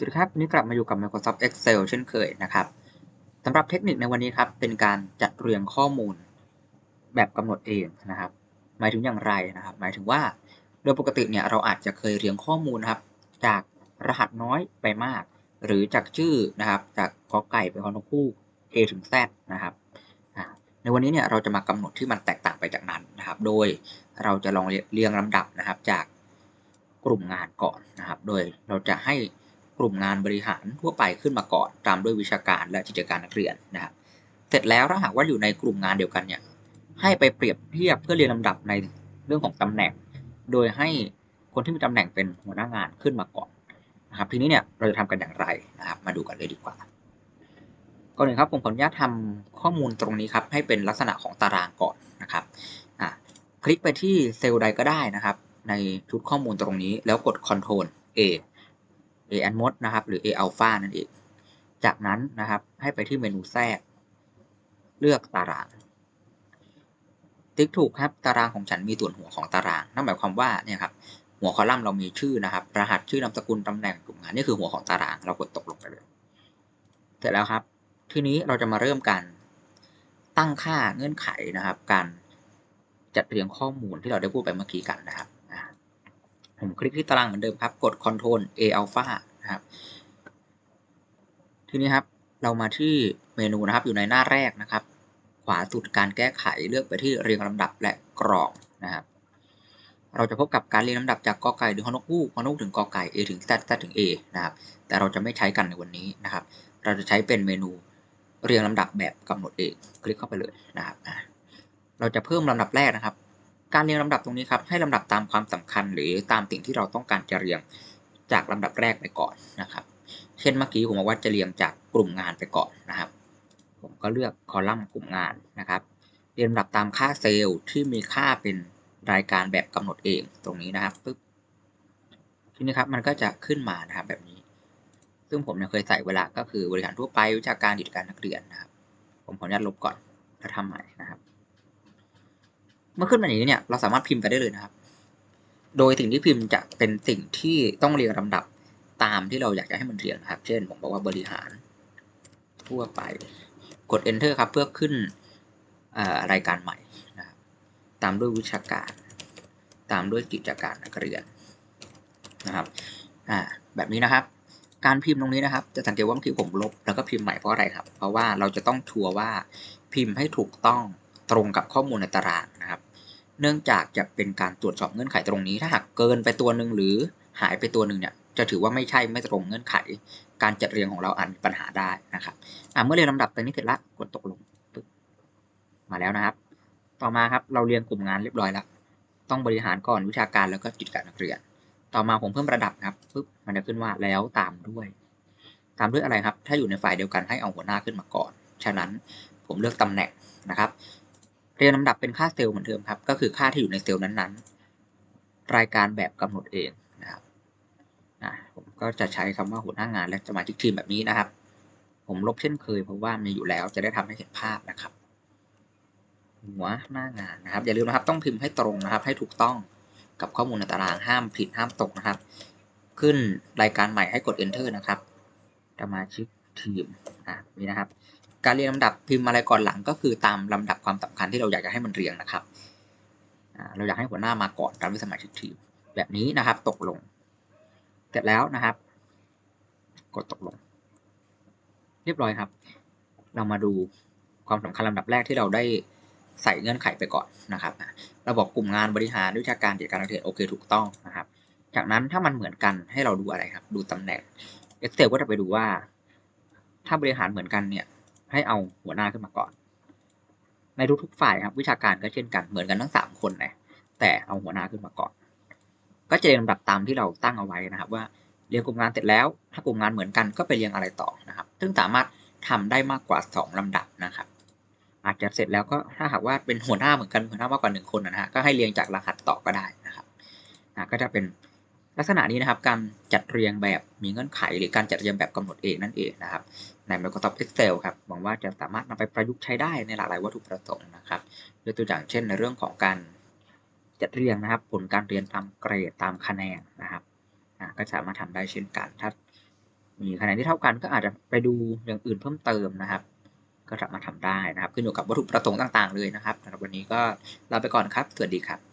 สวัสดีครับวันนี้กลับมาอยู่กับ Microsoft Excel เช่นเคยนะครับสำหรับเทคนิคในวันนี้ครับ เป็นการจัดเรียงข้อมูลแบบกำหนดเองนะครับ หมายถึงอย่างไรนะครับ หมายถึงว่าโดยปกติเนี่ยเราอาจจะเคยเรียงข้อมูลครับ จากรหัสน้อยไปมาก หรือจากชื่อนะครับ จากกอไก่ไปคอนคู่ A ถึง Z นะครับในวันนี้เนี่ยเราจะมากำหนดที่มันแตกต่างไปจากนั้นนะครับ โดยเราจะลองเรียงลำดับนะครับจากกลุ่มงานก่อนนะครับ โดยเราจะให้ กลุ่มงานบริหารทั่วไปขึ้นมาก่อน ตามด้วยวิชาการและกิจการนักเรียนนะครับเสร็จแล้วถ้าหากว่าอยู่ในกลุ่มงานเดียวกันเนี่ยให้ไปเปรียบเทียบเพื่อเรียงลำดับในเรื่องของตำแหน่ง โดยให้คนที่มีตำแหน่งเป็นหัวหน้างานขึ้นมาก่อนนะครับทีนี้เนี่ยเราจะทำกันอย่างไรนะครับมาดูกันเลยดีกว่าก่อนอื่นครับผมขออนุญาตทำข้อมูลตรงนี้ครับให้เป็นลักษณะของตารางก่อนนะครับอะคลิกไปที่เซลล์ใดก็ได้นะครับ ในชุดข้อมูลตรงนี้แล้วกด Ctrl A A a n Mod นะครับ หรือ A Alpha นั่นเอง จากนั้นนะครับให้ไปที่เมนูแทรก เลือกตาราง ติ๊กถูกครับตารางของฉันมีส่วนหัวของตาราง นั่นหมายความว่าเนี่ยครับหัวคอลัมน์เรามีชื่อนะครับ รหัสชื่อนามสกุลตำแหน่งกลุ่มงานนี่คือหัวของตาราง เรากดตกลงไปเลย เสร็จแล้วครับ ทีนี้เราจะมาเริ่มการตั้งค่าเงื่อนไขนะครับ การจัดเรียงข้อมูลที่เราได้พูดไปเมื่อกี้กันนะครับ ผมคลิกที่ตารางเหมือนเดิมครับ กด Ctrl A Alpha นะครับ ทีนี้ครับ เรามาที่เมนูนะครับ อยู่ในหน้าแรกนะครับ ขวาสุดการแก้ไขเลือกไปที่เรียงลำดับและกรองนะครับ เราจะพบกับการเรียงลำดับจากกอไก่ถึงฮอนกฮูกฮอนกถึงกอไก่ A ถึง Z Z ถึง A นะครับ แต่เราจะไม่ใช้กันในวันนี้นะครับ เราจะใช้เป็นเมนูเรียงลำดับแบบกำหนดเอง คลิกเข้าไปเลยนะครับ เราจะเพิ่มลำดับแรกนะครับ การเรียงลำดับตรงนี้ครับให้ลำดับตามความสำคัญหรือตามสิ่งที่เราต้องการจะเรียงจากลำดับแรกไปก่อนนะครับ เช่นเมื่อกี้ผมบอกว่าจะเรียงจากกลุ่มงานไปก่อนนะครับ ผมก็เลือกคอลัมน์กลุ่มงานนะครับเรียงลำดับตามค่าเซลล์ที่มีค่าเป็นรายการแบบกำหนดเองตรงนี้นะครับปึ๊บทีนี้ครับมันก็จะขึ้นมานะครับแบบนี้ ซึ่งผมเคยใส่เวลาก็คือบริหารทั่วไปวิชาการกิจการนักเรียนนะครับ ผมขออนุญาตลบก่อนแล้วทำใหม่นะครับ มื่อขึ้นมาอย่างนี้เนี่ยเราสามารถพิมพ์ไปได้เลยนะครับ โดยสิ่งที่พิมพ์จะเป็นสิ่งที่ต้องเรียงลำดับตามที่เราอยากจะให้มันเรียงนะครับ เช่นผมบอกว่าบริหาร ทั่วไปกด enter ครับเพื่อขึ้นรายการใหม่นะครับตามด้วยวิชาการ ตามด้วยกิจการนักเรียนนะครับอ่าแบบนี้นะครับ การพิมพ์ตรงนี้นะครับ จะสังเกตว่าเมื่อกี้ผมลบแล้วก็พิมพ์ใหม่เพราะอะไรครับ เพราะว่าเราจะต้องชัวร์ว่าพิมพ์ให้ถูกต้องตรงกับข้อมูลในตารางนะครับ เนื่องจากจะเป็นการตรวจสอบเงื่อนไขตรงนี้ ถ้าหากเกินไปตัวหนึ่งหรือหายไปตัวหนึ่งเนี่ยจะถือว่าไม่ใช่ไม่ตรงเงื่อนไข การจัดเรียงของเราอาจมีปัญหาได้นะครับเมื่อเรียงลำดับตรงนี้เสร็จละกดตกลงมาแล้วนะครับ ต่อมาครับเราเรียงกลุ่มงานเรียบร้อยแล้วต้องบริหารก่อนวิชาการแล้วก็กิจการนักเรียน ต่อมาผมเพิ่มระดับครับปึ๊บมันจะขึ้นว่าแล้วตามด้วย ตามด้วยอะไรครับ ถ้าอยู่ในฝ่ายเดียวกันให้เอาหัวหน้าขึ้นมาก่อน ฉะนั้นผมเลือกตำแหน่งนะครับ เรียงลำดับเป็นค่าเซลล์เหมือนเดิมครับ ก็คือค่าที่อยู่ในเซลล์นั้นๆ รายการแบบกำหนดเองนะครับผมก็จะใช้คำว่าหัวหน้างานและสมาชิกทีมแบบนี้นะครับ ผมลบเช่นเคยเพราะว่ามีอยู่แล้วจะได้ทำให้เห็นภาพนะครับหัวหน้างานนะครับ อย่าลืมนะครับต้องพิมพ์ให้ตรงนะครับ ให้ถูกต้องกับข้อมูลในตารางห้ามผิดห้ามตกนะครับ ขึ้นรายการใหม่ให้กด enter นะครับ สมาชิกทีมอะนี่นะครับ การเรียงลำดับพิมพ์อะไรก่อนหลังก็คือตามลำดับความสำคัญที่เราอยากจะให้มันเรียงนะครับ เราอยากให้หัวหน้ามาก่อนตามวิสมาชิกทีมแบบนี้นะครับตกลง เสร็จแล้วนะครับ กดตกลง เรียบร้อยครับ เรามาดูความสำคัญลำดับแรกที่เราได้ใส่เงื่อนไขไปก่อนนะครับ เราบอกกลุ่มงานบริหารวิชาการกิจการนักเรียนโอเคถูกต้องนะครับ จากนั้นถ้ามันเหมือนกันให้เราดูอะไรครับ ดูตำแหน่ง Excel ก็จะไปดูว่า ถ้าบริหารเหมือนกันเนี่ย ให้เอาหัวหน้าขึ้นมาก่อน ในทุกๆฝ่ายครับวิชาการก็เช่นกันเหมือนกันทั้งสามคนนะแต่เอาหัวหน้าขึ้นมาก่อน ก็จะเรียงลำดับตามที่เราตั้งเอาไว้นะครับ ว่าเรียงกลุ่มงานเสร็จแล้ว ถ้ากลุ่มงานเหมือนกันก็ไปเรียงอะไรต่อนะครับ ซึ่งสามารถทำได้มากกว่า 2ลำดับนะครับ อาจจะเสร็จแล้วก็ถ้าหากว่าเป็นหัวหน้าเหมือนกันหัวหน้ามากกว่า 1 คนนะฮะก็ให้เรียงจากรหัสต่อก็ได้นะครับก็จะเป็น ลักษณะนี้นะครับการจัดเรียงแบบมีเงื่อนไข หรือการจัดเรียงแบบกำหนดเองนั่นเองนะครับ ใน Microsoft Excel ครับหวังว่าจะสามารถนำไปประยุกต์ใช้ได้ในหลากหลายวัตถุประสงค์นะครับยกตัวอย่างเช่น ในเรื่องของการจัดเรียงนะครับ ผลการเรียนตามเกรดตามคะแนนนะครับก็สามารถทำได้เช่นกันถ้ามีคะแนนที่เท่ากันก็อาจจะไปดูอย่างอื่นเพิ่มเติมนะครับ ก็สามารถทำได้นะครับขึ้นอยู่กับวัตถุประสงค์ต่าง ๆ เลยนะครับสำหรับวันนี้ก็ลาไปก่อนครับสวัสดีครับ